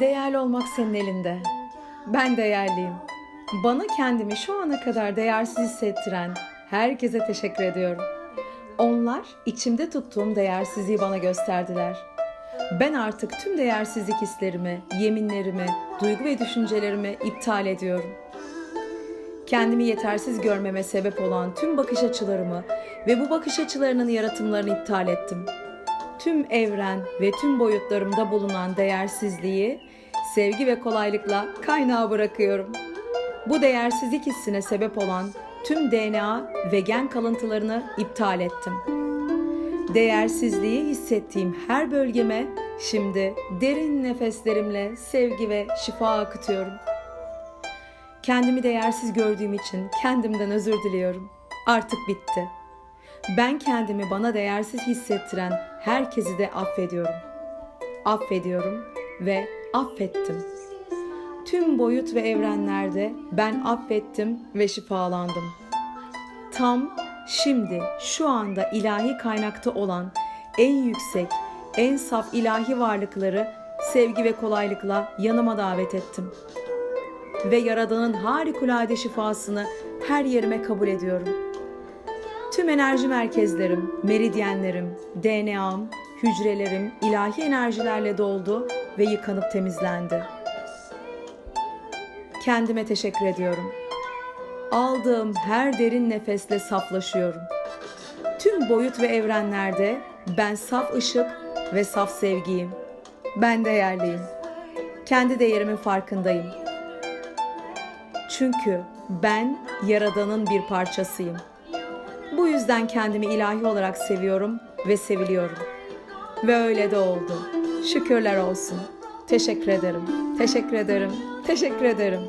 Değerli olmak senin elinde. Ben değerliyim. Bana kendimi şu ana kadar değersiz hissettiren herkese teşekkür ediyorum. Onlar içimde tuttuğum değersizliği bana gösterdiler. Ben artık tüm değersizlik hislerimi, yeminlerimi, duygu ve düşüncelerimi iptal ediyorum. Kendimi yetersiz görmeme sebep olan tüm bakış açılarımı ve bu bakış açılarının yaratımlarını iptal ettim. Tüm evren ve tüm boyutlarımda bulunan değersizliği sevgi ve kolaylıkla kaynağa bırakıyorum. Bu değersizlik hissine sebep olan tüm DNA ve gen kalıntılarını iptal ettim. Değersizliği hissettiğim her bölgeme şimdi derin nefeslerimle sevgi ve şifa akıtıyorum. Kendimi değersiz gördüğüm için kendimden özür diliyorum. Artık bitti. Ben kendimi bana değersiz hissettiren herkesi de affediyorum. Affediyorum ve affettim. Tüm boyut ve evrenlerde ben affettim ve şifalandım. Tam şimdi şu anda ilahi kaynakta olan en yüksek, en saf ilahi varlıkları sevgi ve kolaylıkla yanıma davet ettim. Ve Yaradan'ın harikulade şifasını her yerime kabul ediyorum. Tüm enerji merkezlerim, meridyenlerim, DNA'm, hücrelerim ilahi enerjilerle doldu ve yıkanıp temizlendi. Kendime teşekkür ediyorum. Aldığım her derin nefesle saflaşıyorum. Tüm boyut ve evrenlerde ben saf ışık ve saf sevgiyim. Ben değerliyim. Kendi değerimin farkındayım. Çünkü ben Yaradan'ın bir parçasıyım. Bu yüzden kendimi ilahi olarak seviyorum ve seviliyorum. Ve öyle de oldu. Şükürler olsun. Teşekkür ederim. Teşekkür ederim. Teşekkür ederim.